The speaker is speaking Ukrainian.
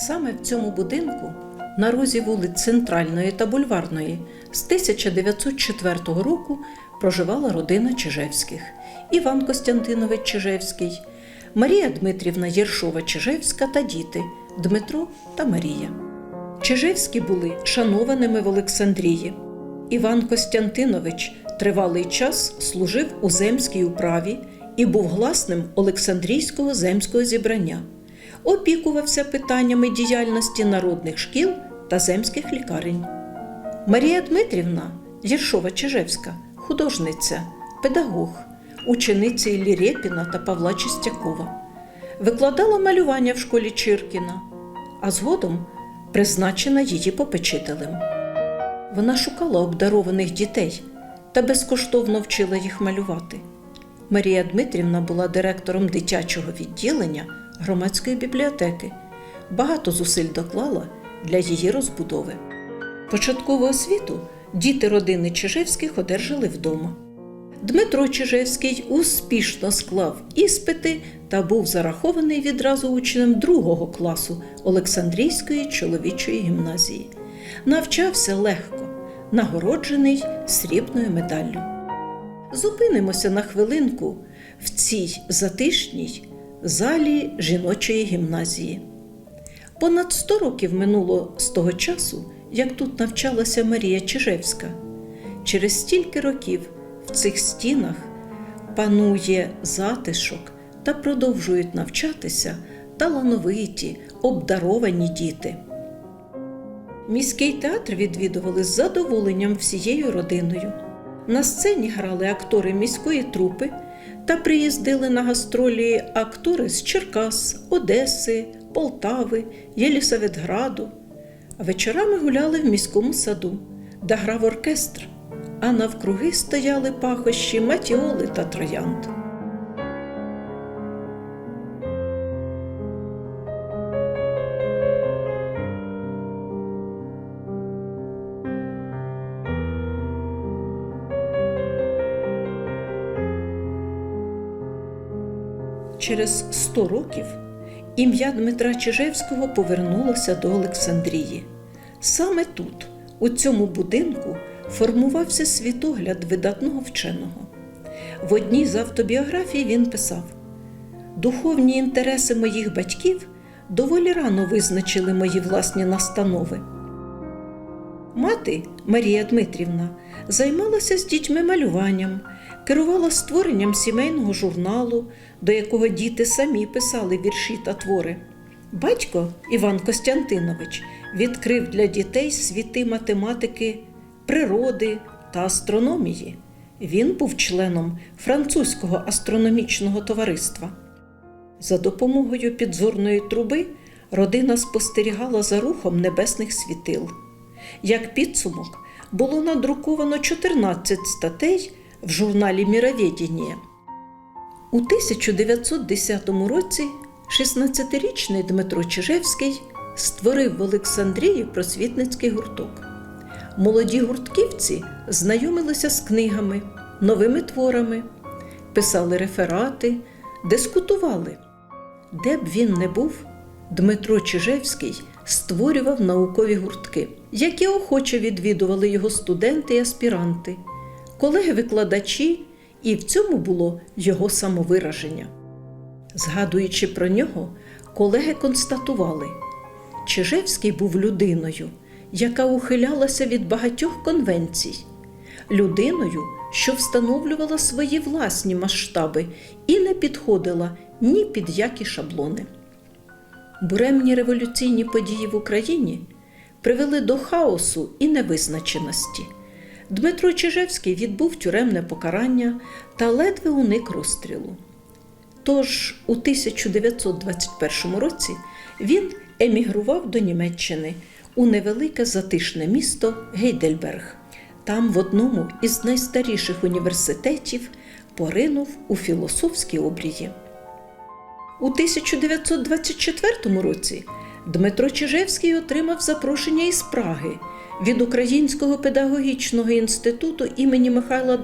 Саме в цьому будинку, на розі вулиць Центральної та Бульварної, з 1904 року проживала родина Чижевських. Іван Костянтинович Чижевський, Марія Дмитрівна Єршова Чижевська та діти Дмитро та Марія. Чижевські були шанованими в Олександрії. Іван Костянтинович тривалий час служив у земській управі і був гласним Олександрійського земського зібрання. Опікувався питаннями діяльності народних шкіл та земських лікарень. Марія Дмитрівна Єршова Чижевська, художниця, педагог, учениця Іллі Рєпіна та Павла Чистякова. Викладала малювання в школі Чиркіна, а згодом призначена її попечителем. Вона шукала обдарованих дітей та безкоштовно вчила їх малювати. Марія Дмитрівна була директором дитячого відділення громадської бібліотеки. Багато зусиль доклала для її розбудови. Початкову освіту діти родини Чижевських одержали вдома. Дмитро Чижевський успішно склав іспити та був зарахований відразу учнем другого класу Олександрійської чоловічої гімназії. Навчався легко, нагороджений срібною медаллю. Зупинимося на хвилинку в цій затишній залі жіночої гімназії. Понад 100 років минуло з того часу, як тут навчалася Марія Чижевська. Через стільки років в цих стінах панує затишок та продовжують навчатися талановиті, обдаровані діти. Міський театр відвідували з задоволенням всією родиною. На сцені грали актори міської трупи та приїздили на гастролі актори з Черкас, Одеси, Полтави, Єлісаветграду. Вечорами гуляли в міському саду, де грав оркестр, а навкруги стояли пахощі матіоли та троянд. Через 100 років ім'я Дмитра Чижевського повернулося до Олександрії. Саме тут, у цьому будинку, формувався світогляд видатного вченого. В одній з автобіографій він писав: Духовні інтереси моїх батьків доволі рано визначили мої власні настанови. Мати Марія Дмитрівна займалася з дітьми малюванням, керувала створенням сімейного журналу, до якого діти самі писали вірші та твори. Батько Іван Костянтинович відкрив для дітей світи математики, природи та астрономії. Він був членом французького астрономічного товариства. За допомогою підзорної труби родина спостерігала за рухом небесних світил. Як підсумок, було надруковано 14 статей в журналі Міровєдіння. У 1910 році 16-річний Дмитро Чижевський створив в Олександрії просвітницький гурток. Молоді гуртківці знайомилися з книгами, новими творами, писали реферати, дискутували. Де б він не був, Дмитро Чижевський створював наукові гуртки, які охоче відвідували його студенти і аспіранти, колеги-викладачі, і в цьому було його самовираження. Згадуючи про нього, колеги констатували, Чижевський був людиною, яка ухилялася від багатьох конвенцій, людиною, що встановлювала свої власні масштаби і не підходила ні під які шаблони. Буремні революційні події в Україні привели до хаосу і невизначеності. Дмитро Чижевський відбув тюремне покарання та ледве уник розстрілу. Тож у 1921 році він емігрував до Німеччини у невелике затишне місто Гейдельберг. Там, в одному із найстаріших університетів, поринув у філософські обрії. У 1924 році Дмитро Чижевський отримав запрошення із Праги. Від Українського педагогічного інституту імені Михайла